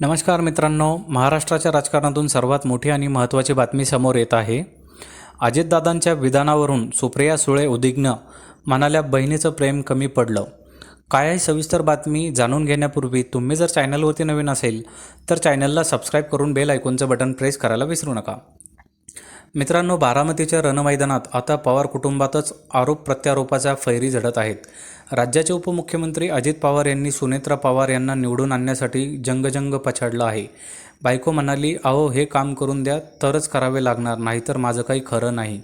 नमस्कार मित्रांनो महाराष्ट्राच्या राजकारणातून सर्वात मोठी आणि महत्त्वाची बातमी समोर येत आहे. अजितदादांच्या विधानावरून सुप्रिया सुळे उद्विग्न म्हणाल्या बहिणीचं प्रेम कमी पडलं. काय आहे सविस्तर बातमी जाणून घेण्यापूर्वी तुम्ही जर चॅनलवरती नवीन असेल तर चॅनलला सबस्क्राईब करून बेल ऐकूनचं बटन प्रेस करायला विसरू नका. मित्रांनो बारामतीच्या रणमैदानात आता पवार कुटुंबातच आरोप प्रत्यारोपाच्या फैरी झडत आहेत. राज्याचे उपमुख्यमंत्री अजित पवार यांनी सुनेत्रा पवार यांना निवडून आणण्यासाठी जंगजंग पछाडलं आहे. बायको म्हणाली अहो हे काम करून द्या तरच करावे लागणार नाहीतर माझं काही खरं नाही.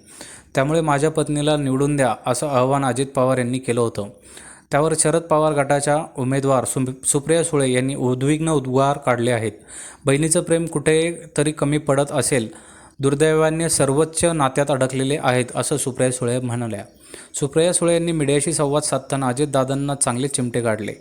त्यामुळे माझ्या पत्नीला निवडून द्या असं आवाहन अजित पवार यांनी केलं होतं. त्यावर शरद पवार गटाच्या उमेदवार सु सुप्रिया सुळे यांनी उद्विग्न उद्गार काढले आहेत. बहिणीचं प्रेम कुठे तरी कमी पडत असेल दुर्दैवाने सर्वोच्च नात्यात अडकलेले आहेत असं सुप्रिया सुळे म्हणाल्या. सुप्रिया सुळे यांनी मीडियाशी संवाद साधताना अजितदादांना चांगले चिमटे काढले.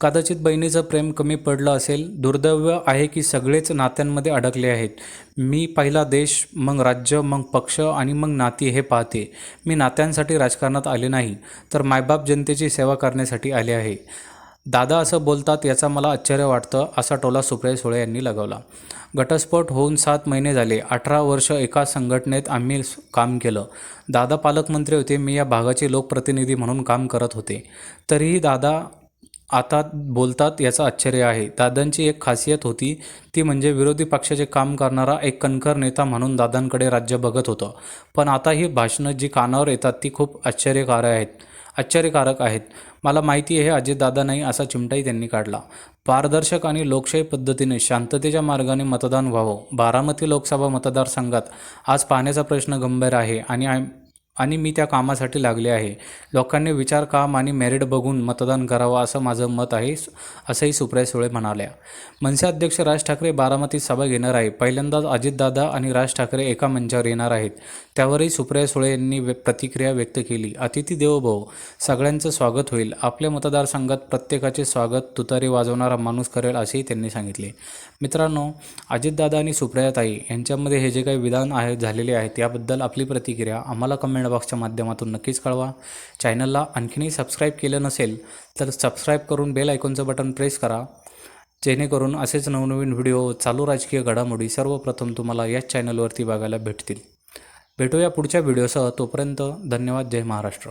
कदाचित बहिणीचं प्रेम कमी पडलं असेल दुर्दैव आहे की सगळेच नात्यांमध्ये अडकले आहेत. मी पहिला देश मग राज्य मग पक्ष आणि मग नाती हे पाहते. मी नात्यांसाठी राजकारणात आले नाही तर मायबाप जनतेची सेवा करण्यासाठी आले आहे. दादा असं बोलतात याचा मला आश्चर्य वाटतं असा टोला सुप्रिया सुळे यांनी लगावला. घटस्फोट होऊन सात महिने झाले अठरा वर्ष एका संघटनेत आम्ही काम केलं. दादा पालकमंत्री होते मी या भागाचे लोकप्रतिनिधी म्हणून काम करत होते. तरीही दादा आता बोलतात याचं आश्चर्य आहे. दादांची एक खासियत होती ती म्हणजे विरोधी पक्षाचे काम करणारा एक कणखर नेता म्हणून दादांकडे राज्य बघत होतं. पण आता ही भाषणं जी कानावर येतात ती खूप आश्चर्यकारक आहेत. आश्चर्यकारक आहेत. मला माहिती आहे अजितदादा नाही असा चिमटाही त्यांनी काढला. पारदर्शक आणि लोकशाही पद्धतीने शांततेच्या मार्गाने मतदान व्हावं. बारामती लोकसभा मतदारसंघात आज पाहण्याचा प्रश्न गंभीर आहे आणि आय आणि मी त्या कामासाठी लागले आहे. लोकांनी विचार काम आणि मेरिट बघून मतदान करावं असं माझं मत आहे असंही सुप्रिया सुळे म्हणाल्या. मनसे अध्यक्ष राज ठाकरे बारामतीत सभा घेणार आहे पहिल्यांदाच अजितदादा आणि राज ठाकरे एका मंचावर येणार आहेत. त्यावरही सुप्रिया सुळे यांनी व्य- प्रतिक्रिया व्यक्त केली. अतिथी देवभाव सगळ्यांचं स्वागत होईल. आपल्या मतदारसंघात प्रत्येकाचे स्वागत तुतारी वाजवणारा माणूस करेल असेही त्यांनी सांगितले. मित्रांनो अजितदादा आणि सुप्रियाताई यांच्यामध्ये हे जे काही विधान आहे झालेले आहेत याबद्दल आपली प्रतिक्रिया आम्हाला कमेंट बॉक्सच्या माध्यमातून नक्कीच कळवा. चॅनलला आणखीनही सबस्क्राईब केलं नसेल तर सबस्क्राईब करून बेल आयकॉनचं बटन प्रेस करा. जेणेकरून असेच नवनवीन व्हिडिओ चालू राजकीय घडामोडी सर्वप्रथम तुम्हाला याच चॅनलवरती बघायला भेटतील. भेटूया पुढच्या व्हिडिओसह. तोपर्यंत धन्यवाद. जय महाराष्ट्र.